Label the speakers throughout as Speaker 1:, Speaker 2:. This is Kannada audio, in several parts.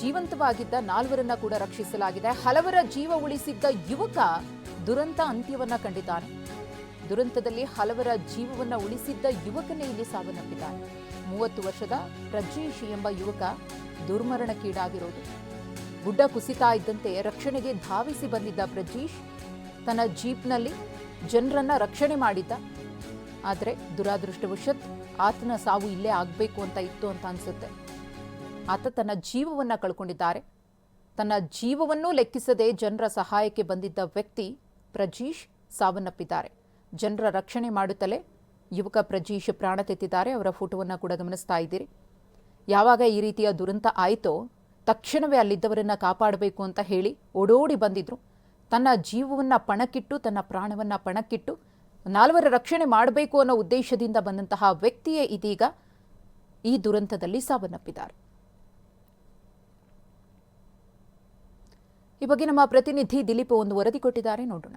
Speaker 1: ಜೀವಂತವಾಗಿದ್ದ ನಾಲ್ವರನ್ನ ಕೂಡ ರಕ್ಷಿಸಲಾಗಿದೆ. ಹಲವರ ಜೀವ ಉಳಿಸಿದ್ದ ಯುವಕ ದುರಂತ ಅಂತ್ಯವನ್ನ ಕಂಡಿದ್ದಾನೆ. ದುರಂತದಲ್ಲಿ ಹಲವರ ಜೀವವನ್ನ ಉಳಿಸಿದ್ದ ಯುವಕನೇ ಇಲ್ಲಿ ಸಾವನ್ನಪ್ಪಿದ್ದಾನೆ. ಮೂವತ್ತು ವರ್ಷದ ಪ್ರಜೇಶ್ ಎಂಬ ಯುವಕ ದುರ್ಮರಣಕ್ಕೀಡಾಗಿರೋದು. ಗುಡ್ಡ ಕುಸಿತಾ ಇದ್ದಂತೆ ರಕ್ಷಣೆಗೆ ಧಾವಿಸಿ ಬಂದಿದ್ದ ಪ್ರಜೀಶ್ ತನ್ನ ಜೀಪ್ನಲ್ಲಿ ಜನರನ್ನ ರಕ್ಷಣೆ ಮಾಡಿದ್ದ. ಆದರೆ ದುರಾದೃಷ್ಟವಶತ್ ಆತನ ಸಾವು ಇಲ್ಲೇ ಆಗಬೇಕು ಅಂತ ಇತ್ತು ಅಂತ ಅನ್ಸುತ್ತೆ. ಆತ ತನ್ನ ಜೀವವನ್ನ ಕಳ್ಕೊಂಡಿದ್ದಾರೆ. ತನ್ನ ಜೀವವನ್ನೂ ಲೆಕ್ಕಿಸದೆ ಜನರ ಸಹಾಯಕ್ಕೆ ಬಂದಿದ್ದ ವ್ಯಕ್ತಿ ಪ್ರಜೀಶ್ ಸಾವನ್ನಪ್ಪಿದ್ದಾರೆ. ಜನರ ರಕ್ಷಣೆ ಮಾಡುತ್ತಲೇ ಯುವಕ ಪ್ರಜೀಶ್ ಪ್ರಾಣ ತೆತ್ತಿದ್ದಾರೆ. ಅವರ ಫೋಟೋವನ್ನು ಕೂಡ ಗಮನಿಸ್ತಾ ಇದ್ದೀರಿ. ಯಾವಾಗ ಈ ರೀತಿಯ ದುರಂತ ಆಯಿತೋ ತಕ್ಷಣವೇ ಅಲ್ಲಿದ್ದವರನ್ನ ಕಾಪಾಡಬೇಕು ಅಂತ ಹೇಳಿ ಓಡೋಡಿ ಬಂದಿದ್ರು. ತನ್ನ ಜೀವವನ್ನ ಪಣಕ್ಕಿಟ್ಟು, ತನ್ನ ಪ್ರಾಣವನ್ನ ಪಣಕ್ಕಿಟ್ಟು ನಾಲ್ವರ ರಕ್ಷಣೆ ಮಾಡಬೇಕು ಅನ್ನೋ ಉದ್ದೇಶದಿಂದ ಬಂದಂತಹ ವ್ಯಕ್ತಿಯೇ ಇದೀಗ ಈ ದುರಂತದಲ್ಲಿ ಸಾವನ್ನಪ್ಪಿದ್ದಾರೆ. ಈ ಬಗ್ಗೆ ನಮ್ಮ ಪ್ರತಿನಿಧಿ ದಿಲೀಪ್ ಒಂದು ವರದಿ ಕೊಟ್ಟಿದ್ದಾರೆ. ನೋಡೋಣ.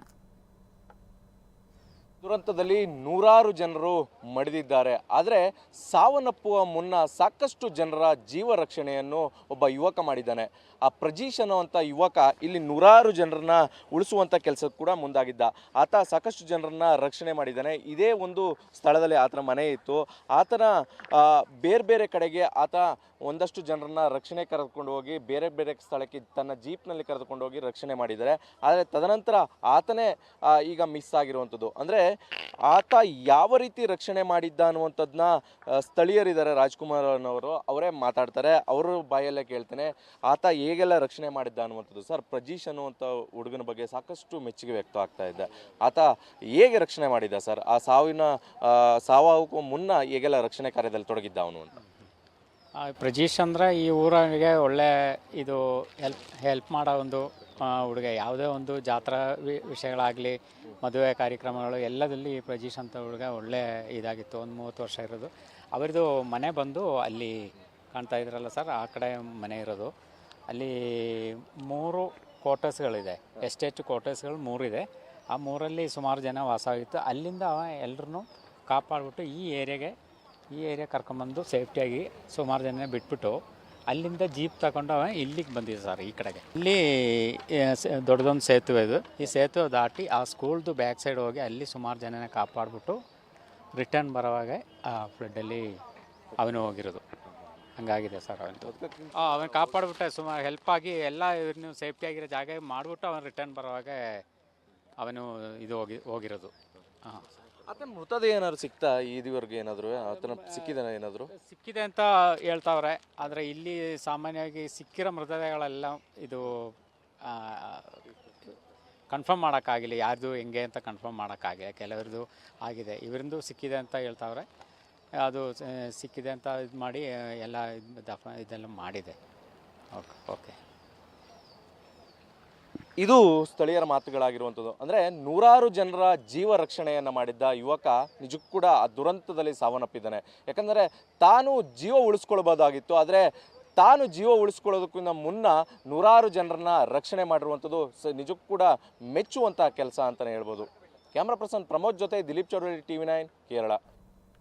Speaker 2: ದುರಂತದಲ್ಲಿ ನೂರಾರು ಜನರು ಮಡಿದಿದ್ದಾರೆ. ಆದರೆ ಸಾವನ್ನಪ್ಪುವ ಮುನ್ನ ಸಾಕಷ್ಟು ಜನರ ಜೀವ ರಕ್ಷಣೆಯನ್ನು ಒಬ್ಬ ಯುವಕ ಮಾಡಿದ್ದಾನೆ. ಆ ಪ್ರಜೀಶ್ ಅನ್ನುವಂಥ ಯುವಕ ಇಲ್ಲಿ ನೂರಾರು ಜನರನ್ನ ಉಳಿಸುವಂಥ ಕೆಲಸ ಕೂಡ ಮುಂದಾಗಿದ್ದ. ಆತ ಸಾಕಷ್ಟು ಜನರನ್ನ ರಕ್ಷಣೆ ಮಾಡಿದ್ದಾನೆ. ಇದೇ ಒಂದು ಸ್ಥಳದಲ್ಲಿ ಆತನ ಮನೆ ಇತ್ತು. ಆತನ ಬೇರೆ ಬೇರೆ ಕಡೆಗೆ ಆತ ಒಂದಷ್ಟು ಜನರನ್ನ ರಕ್ಷಣೆ ಕರೆದುಕೊಂಡು ಹೋಗಿ, ಬೇರೆ ಬೇರೆ ಸ್ಥಳಕ್ಕೆ ತನ್ನ ಜೀಪ್ನಲ್ಲಿ ಕರೆದುಕೊಂಡು ಹೋಗಿ ರಕ್ಷಣೆ ಮಾಡಿದ್ದಾರೆ. ಆದರೆ ತದನಂತರ ಆತನೇ ಈಗ ಮಿಸ್ ಆಗಿರುವಂಥದ್ದು ಅಂದರೆ ಆತ ಯಾವ ರೀತಿ ರಕ್ಷಣೆ ಮಾಡಿದ್ದ ಅನ್ನುವಂಥದ್ದನ್ನ ಸ್ಥಳೀಯರಿದ್ದಾರೆ ರಾಜ್ಕುಮಾರ್ ಅನ್ನೋರು ಅವರೇ ಮಾತಾಡ್ತಾರೆ ಅವರ ಬಾಯಲ್ಲೇ ಕೇಳ್ತೇನೆ ಆತ ಹೇಗೆಲ್ಲ ರಕ್ಷಣೆ ಮಾಡಿದ್ದ ಅನ್ನುವಂಥದ್ದು. ಸರ್ ಪ್ರಜೀಶ್ ಅನ್ನುವಂಥ ಹುಡುಗನ ಬಗ್ಗೆ ಸಾಕಷ್ಟು ಮೆಚ್ಚುಗೆ ವ್ಯಕ್ತ ಆಗ್ತಾ ಇದೆ. ಆತ ಹೇಗೆ ರಕ್ಷಣೆ ಮಾಡಿದ್ದ ಸರ್? ಆ ಸಾವಿನ ಆ, ಸಾವಾಗಕ್ಕೂ ಮುನ್ನ ಹೇಗೆಲ್ಲ ರಕ್ಷಣೆ ಕಾರ್ಯದಲ್ಲಿ ತೊಡಗಿದ್ದ ಅವನು ಅಂತ?
Speaker 3: ಪ್ರಜೀಶ್ ಅಂದರೆ ಈ ಊರಿಗೆ ಒಳ್ಳೆ ಇದು ಹೆಲ್ಪ್ ಹೆಲ್ಪ್ ಮಾಡೋ ಒಂದು ಹುಡುಗ, ಯಾವುದೇ ಒಂದು ಜಾತ್ರಾ ವಿ, ವಿಷಯಗಳಾಗಲಿ, ಮದುವೆ ಕಾರ್ಯಕ್ರಮಗಳು, ಎಲ್ಲದಲ್ಲಿ ಪ್ರಜೀಶ್ ಅಂತ ಹುಡುಗ ಒಳ್ಳೆ ಇದಾಗಿತ್ತು, ಒಂದು ಮೂವತ್ತು ವರ್ಷ ಇರೋದು. ಅವರದು ಮನೆ ಬಂದು ಅಲ್ಲಿ ಕಾಣ್ತಾ ಇದ್ರಲ್ಲ ಸರ್, ಆ ಕಡೆ ಮನೆ ಇರೋದು. ಅಲ್ಲಿ ಮೂರು ಕ್ವಾರ್ಟರ್ಸ್ಗಳಿದೆ, ಎಸ್ಟೇಟ್ ಕ್ವಾರ್ಟರ್ಸ್ಗಳು ಮೂರಿದೆ. ಆ ಮೂರಲ್ಲಿ ಸುಮಾರು ಜನ ವಾಸ ಆಗಿತ್ತು ಅಲ್ಲಿಂದ ಎಲ್ಲರನ್ನೂ ಕಾಪಾಡಿಬಿಟ್ಟು ಈ ಏರಿಯಾಗೆ, ಈ ಏರಿಯಾ ಕರ್ಕೊಂಬಂದು ಸೇಫ್ಟಿಯಾಗಿ ಸುಮಾರು ಜನ ಬಿಟ್ಬಿಟ್ಟು ಅಲ್ಲಿಂದ ಜೀಪ್ ತಗೊಂಡು ಇಲ್ಲಿಗೆ ಬಂದಿದೆ ಸರ್, ಈ ಕಡೆಗೆ. ಇಲ್ಲಿ ದೊಡ್ಡದೊಂದು ಸೇತುವೆ ಇದು. ಈ ಸೇತುವೆ ದಾಟಿ ಆ ಸ್ಕೂಲ್ದು ಬ್ಯಾಕ್ ಸೈಡ್ ಹೋಗಿ ಅಲ್ಲಿ ಸುಮಾರು ಜನನ ಕಾಪಾಡಿಬಿಟ್ಟು ರಿಟರ್ನ್ ಬರೋವಾಗ ಆ ಫ್ಲಡ್ಡಲ್ಲಿ ಅವನು ಹೋಗಿರೋದು. ಹಂಗಾಗಿದೆ ಸರ್ ಅವನು ಅವನು ಕಾಪಾಡ್ಬಿಟ್ಟೆ, ಸುಮಾರು ಹೆಲ್ಪ್ ಆಗಿ ಎಲ್ಲ ಇವ್ರನ್ನ ಸೇಫ್ಟಿ ಆಗಿರೋ ಜಾಗ ಮಾಡಿಬಿಟ್ಟು ಅವನು ರಿಟರ್ನ್ ಬರೋವಾಗ ಅವನು ಇದು ಹೋಗಿ, ಹೋಗಿರೋದು. ಹಾಂ.
Speaker 2: ಆತನ ಮೃತದೇಹ ಏನಾದ್ರು ಸಿಕ್ತಾ ಇದುವರೆಗೆ ಏನಾದ್ರು? ಆತನ ಸಿಕ್ಕಿದಾನ ಏನಾದ್ರು?
Speaker 3: ಸಿಕ್ಕಿದೆ ಅಂತ ಹೇಳ್ತಾವ್ರೆ. ಆದರೆ ಇಲ್ಲಿ ಸಾಮಾನ್ಯವಾಗಿ ಸಿಕ್ಕಿರೋ ಮೃತದೇಹಗಳೆಲ್ಲ ಇದು ಕನ್ಫರ್ಮ್ ಮಾಡೋಕ್ಕಾಗಿಲ್ಲ. ಯಾರ್ದು ಹೆಂಗೆ ಅಂತ ಕನ್ಫರ್ಮ್ ಮಾಡೋಕ್ಕಾಗಿಲ್ಲ. ಕೆಲವ್ರದ್ದು ಆಗಿದೆ. ಇವರಿಂದು ಸಿಕ್ಕಿದೆ ಅಂತ ಹೇಳ್ತಾವ್ರೆ. ಅದು ಸಿಕ್ಕಿದೆ ಅಂತ ಇದು ಮಾಡಿ ಎಲ್ಲ ಇದ್ ದಫ ಇದೆಲ್ಲ ಮಾಡಿದೆ. Okay okay.
Speaker 2: ಇದು ಸ್ಥಳೀಯರ ಮಾತುಗಳಾಗಿರುವಂಥದ್ದು. ಅಂದರೆ ನೂರಾರು ಜನರ ಜೀವ ರಕ್ಷಣೆಯನ್ನು ಮಾಡಿದ್ದ ಯುವಕ ನಿಜಕ್ಕೂ ಕೂಡ ಆ ದುರಂತದಲ್ಲಿ ಸಾವನ್ನಪ್ಪಿದ್ದಾನೆ. ಯಾಕಂದರೆ ತಾನು ಜೀವ ಉಳಿಸ್ಕೊಳ್ಬೋದಾಗಿತ್ತು, ಆದರೆ ತಾನು ಜೀವ ಉಳಿಸ್ಕೊಳ್ಳೋದಕ್ಕಿಂತ ಮುನ್ನ ನೂರಾರು ಜನರನ್ನ ರಕ್ಷಣೆ ಮಾಡಿರುವಂಥದ್ದು ಸ ನಿಜಕ್ಕೂ ಕೂಡ ಮೆಚ್ಚುವಂಥ ಕೆಲಸ ಅಂತಲೇ ಹೇಳ್ಬೋದು. ಕ್ಯಾಮ್ರಾ ಪರ್ಸನ್ ಪ್ರಮೋದ್ ಜೊತೆ Dileep Chowdary T V nine, Kerala.